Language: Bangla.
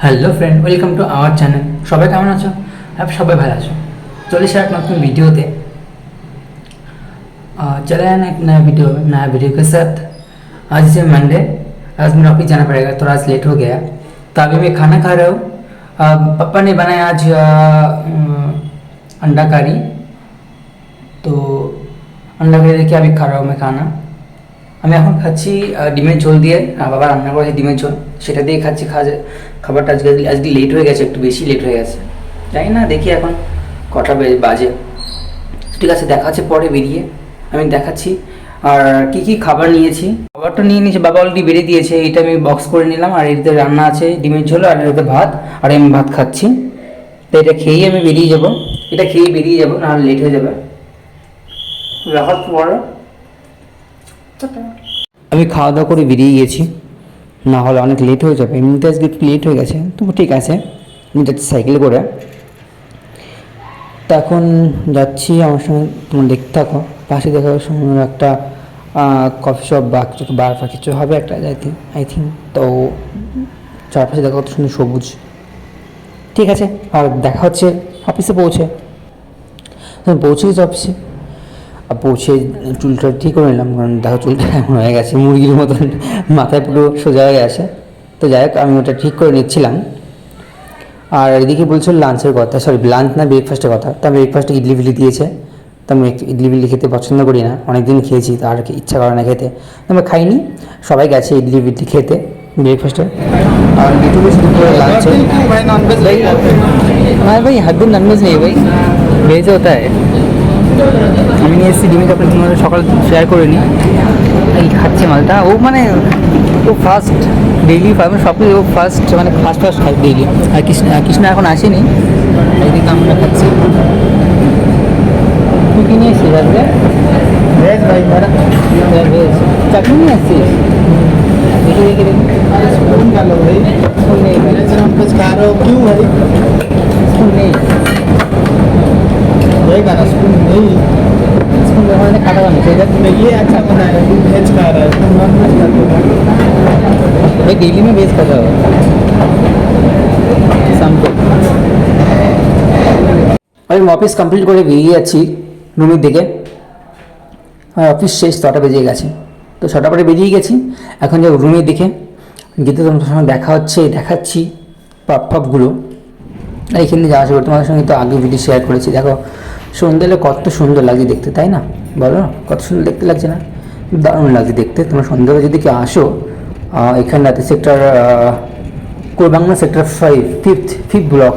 hello friend welcome to our channel সবাই কেমন আছো হ্যাঁ সবাই ভালো আছো চলে এসে এক নতুন वीडियो चले आए ना एक नया वीडियो में नया वीडियो के साथ आज से मंडे आज मेरा ऑफिस जाना पड़ेगा थोड़ा आज लेट हो गया तो अभी मैं खाना खा रहा हूँ अ, पापा ने बनाया आज अ, अम, अंडा करी তো अंडा करी দেখে আমি খা रहा हूँ मैं खाना আমি এখন খাচ্ছি ডিমের ঝোল দিয়ে। বাবা রান্না করেছে ডিমের ঝোল, সেটা দিয়ে খাচ্ছি খাবারটা আজকে আজকে লেট হয়ে গেছে, একটু বেশি লেট হয়ে গেছে। জানি না, দেখি এখন কটা বাজে। ঠিক আছে, দেখা পরে বেরিয়ে। আমি দেখাচ্ছি, আর কি কি খাবার নিয়েছি। খাবারটা নিয়ে নিয়েছি, বাবা অলরেডি বেরিয়ে দিয়েছে, এটা আমি বক্স করে নিলাম, আর এটাতে রান্না আছে ডিমের ঝোল আর এটাতে ভাত, আর আমি ভাত খাচ্ছি। তো এটা খেয়েই আমি বেরিয়ে যাব। এটা খেয়েই বেরিয়ে যাব নাহলে লেট হয়ে যাবে। রাখার পরে। আমি খাওয়া দাওয়া করে বেরিয়ে গেছি না হলে অনেক লেট হয়ে যাবে। এমনিতে আজকে একটু লেট হয়ে গেছে। তবু ঠিক আছে। আমি যাচ্ছি সাইকেলে করে। তো এখন যাচ্ছি আমার সঙ্গে। তোমার দেখতে থাকো। পাশে দেখা সুন্দর একটা কফি শপ বা কিছু বার বা কিছু হবে একটা আই থিঙ্ক আই থিঙ্ক তো চারপাশে দেখা কত সুন্দর সবুজ। ঠিক আছে। আর দেখা হচ্ছে। অফিসে পৌঁছে। পৌঁছে গেছি অফিসে পৌঁছে চুলটা ঠিক করে নিলাম কারণ দেখো চুলটা এমন হয়ে গেছে মুরগির মতন মাথায় পুরো সোজা হয়ে গেছে। তো যাই হোক আমি ওটা ঠিক করে নিচ্ছিলাম। আর এদিকে বলছিল লাঞ্চের কথা সরি লাঞ্চ না ব্রেকফাস্টের কথা। তো ব্রেকফাস্টে ইডলি ফিলি দিয়েছে। তো আমি ইডলি ফিলি খেতে পছন্দ করি না অনেক দিন খেয়েছি তো আর ইচ্ছা করে না খেতে। আমরা খাইনি সবাই গেছে ইডলি ফিলি খেতে ব্রেকফাস্টে আর ইউটিউবে লাঞ্চ ভাই ভাই ভাই হাত দিন ননভেজ নেই ভাই। ভেজ হতে আমি নিয়ে এসেছি ডিমিটা আপনি তোমাদের সকাল শেয়ার করে নিই। এই খাচ্ছে মালটা। ও মানে ও ফার্স্ট ডেইলি আমি সব কিছু ও ফার্স্ট মানে ফার্স্ট ফার্স্ট খাই ডেইলি আর কৃষ্ণ কৃষ্ণ এখন আসেনি। এই দিকে আমরা খাচ্ছি। তুই কি নিয়ে এসেছিস আজকে? ভেজ ভাই ভাড়া ভেজ চাটনি নিয়ে এসেছিস? দেখি দেখি। ভাই স্পুন নেই। স্পুন নেই। नॉनवेज खा रहे हो क्यों भाई স্পুন নেই रहेगा ना स्पून नहीं স্পুন ওখানে কাটা বানো সেটা मैं ये अच्छा बनाया तू वेज खा रहा है तू नॉनवेज खा रहा है भाई डेली में बेच कर रहा हो शाम को আমি অফিস কমপ্লিট করে বেরিয়ে যাচ্ছি রুমের দিকে আর অফিস শেষ ছটা বেজে গেছে তো ছটা পরে বেরিয়ে গেছি এখন যে রুমের দিকে গেতে তোমাদের সঙ্গে দেখা হচ্ছে দেখাচ্ছি পাপ পাপগুলো আর এখানে যাওয়া আসবে তোমাদের সঙ্গে তো আগে ভিডিও শেয়ার করেছি দেখো সন্ধ্যেলে কত সুন্দর লাগছে দেখতে, তাই না? বলো, কত সুন্দর দেখতে লাগছে না? দারুণ লাগছে দেখতে। তোমরা সন্ধ্যাবেলা যদি কি আসো এখানটাতে sector কোরবাংলা sector five fifth fifth block